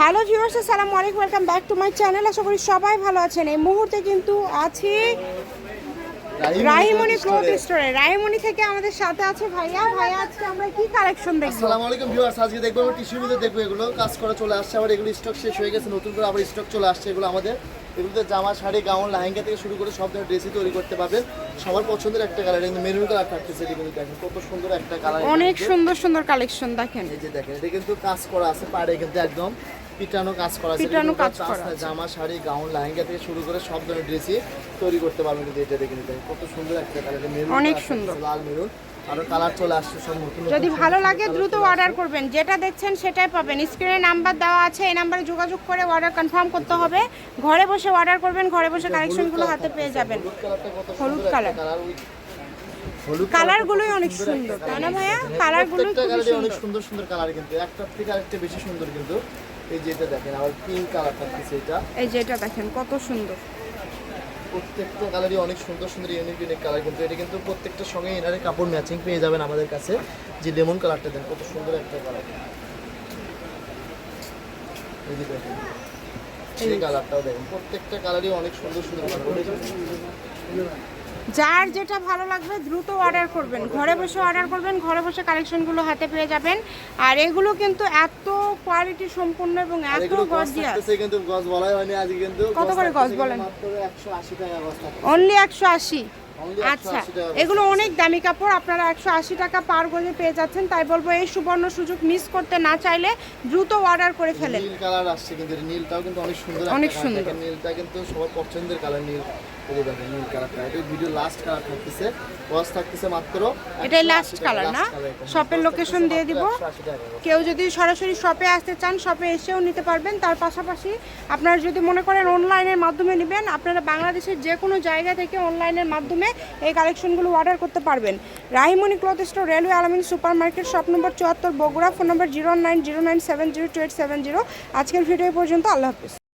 Hello viewers আসসালামু আলাইকুম welcome back to my channel আশা করি সবাই ভালো আছেন। এই মুহূর্তে কিন্তু আছি রাহিমণি ক্লথ স্টোরে রাহিমণি থেকে আমাদের সাথে আছে ভাইয়া। ভাইয়া আজকে আমরা কি কালেকশন দেখব? আসসালামু আলাইকুম ভিউয়ার্স আজকে দেখব আমরা টিস্যুর ভিতরে দেখব এগুলো। কাজ করা চলে আসছে। আবার এগুলো স্টক শেষ হয়ে গেছে। নতুন করে আবার স্টক চলে আসছে এগুলো আমাদের। এগুলোতে জামা শাড়ি গাউন লাহেঙ্গা থেকে শুরু করে সব ধরনের ড্রেসই তৈরি করতে পারবেন। সবার পছন্দের একটা কালার কিন্তু মেরুন কালার থাকতেছে দেখেন কত সুন্দর একটা কালার অনেক সুন্দর সুন্দর কালেকশন দেখেন। এই যে দেখেন এটা কিন্তু কাজ করা আছে পাড়ে কিন্তু একদম। পিটানো কাজ করা আছে পিটানো কাজ করা জামা শাড়ি গাউন লেহেঙ্গা থেকে শুরু করে সব ধরনের ড্রেসই তৈরি করতে পারবেন কিন্তু এটা দেখে নিতে কত সুন্দর একটা কালার মেরুন অনেক সুন্দর। লাল মেরুন। আরও কালার চলে আসছে সব নতুন নতুন যদি ভালো লাগে দ্রুত অর্ডার করবেন। যেটা দেখছেন সেটাই পাবেন। স্ক্রিনে নাম্বার দেওয়া আছে এই নাম্বারে যোগাযোগ করে অর্ডার কনফার্ম করতে হবে। ঘরে বসে অর্ডার করবেন ঘরে বসে কালেকশনগুলো হাতে পেয়ে যাবেন। হলুদ একটা কালার। কালারগুলোই অনেক সুন্দর তাই না ভাইয়া? অনেক সুন্দর। সুন্দর সুন্দর কালার কিন্তু একটার থেকে আরেকটা বেশি সুন্দর কিন্তু। এই যে এটা দেখেন আবার পিঙ্ক কালার থাকতেছে এটা। এই যে এটা দেখেন কত সুন্দর। প্রত্যেকটা কালারই অনেক সুন্দর সুন্দর ইউনিক ইউনিক কালার কিন্তু এটা কিন্তু প্রত্যেকটার সঙ্গে এনারে কাপড় ম্যাচিং পেয়ে যাবেন আমাদের কাছে। যে লেমন কালারটা দেন কত সুন্দর একটা কালার এই যে দেখেন সেই কালারটাও দেখেন প্রত্যেকটা কালারই অনেক সুন্দর সুন্দর কালার যার যেটা ভালো লাগবে দ্রুত অর্ডার করবেন ঘরে বসে অর্ডার করবেন ঘরে বসে কালেকশনগুলো হাতে পেয়ে যাবেন আর এগুলো কিন্তু এত কোয়ালিটি সম্পূর্ণ এবং এত গর্জিয়াস কিন্তু গজ বলাই হয়নি আজকে কিন্তু কত করে গজ বলেন? মাত্র 180 টাকা গজ থাকতেছে। অনলি একশো আশি আচ্ছা 180 টাকা গজ এগুলো অনেক দামি কাপড় আপনারা একশো আশি টাকা পার গজে পেয়ে যাচ্ছেন। তাই বলব এই সুবর্ণ সুযোগ মিস করতে না চাইলে দ্রুত অর্ডার করে ফেলেন। নীল কালার আসছে কিন্তু নীলটাও কিন্তু অনেক সুন্দর অনেক সুন্দর। নীলটা কিন্তু সবার পছন্দের কালার নীল। এই দেখেন নীল কালারটা। এটা ভিডিও লাস্ট কালার থাকতেছে। গজ থাকতেছে মাত্র এটাই লাস্ট কালার না? শপের লোকেশন দিয়ে দিব। 180 টাকা। গজ। কেউ যদি সরাসরি শপে আসতে চান শপে এসেও নিতে পারবেন। তার পাশাপাশি আপনারা যদি মনে করেন অনলাইনের মাধ্যমে নেবেন আপনারা বাংলাদেশের যে কোনো জায়গা থেকে অনলাইনের মাধ্যমে এই কালেকশনগুলো অর্ডার করতে পারবেন। Rahimoni cloth store, railway Alamin super market shop number চুয়াত্তর, Bogura, phone number zero nine zero nine seven zero two eight seven zero. আজকের ভিডিও পর্যন্ত, আল্লাহ হাফিজ।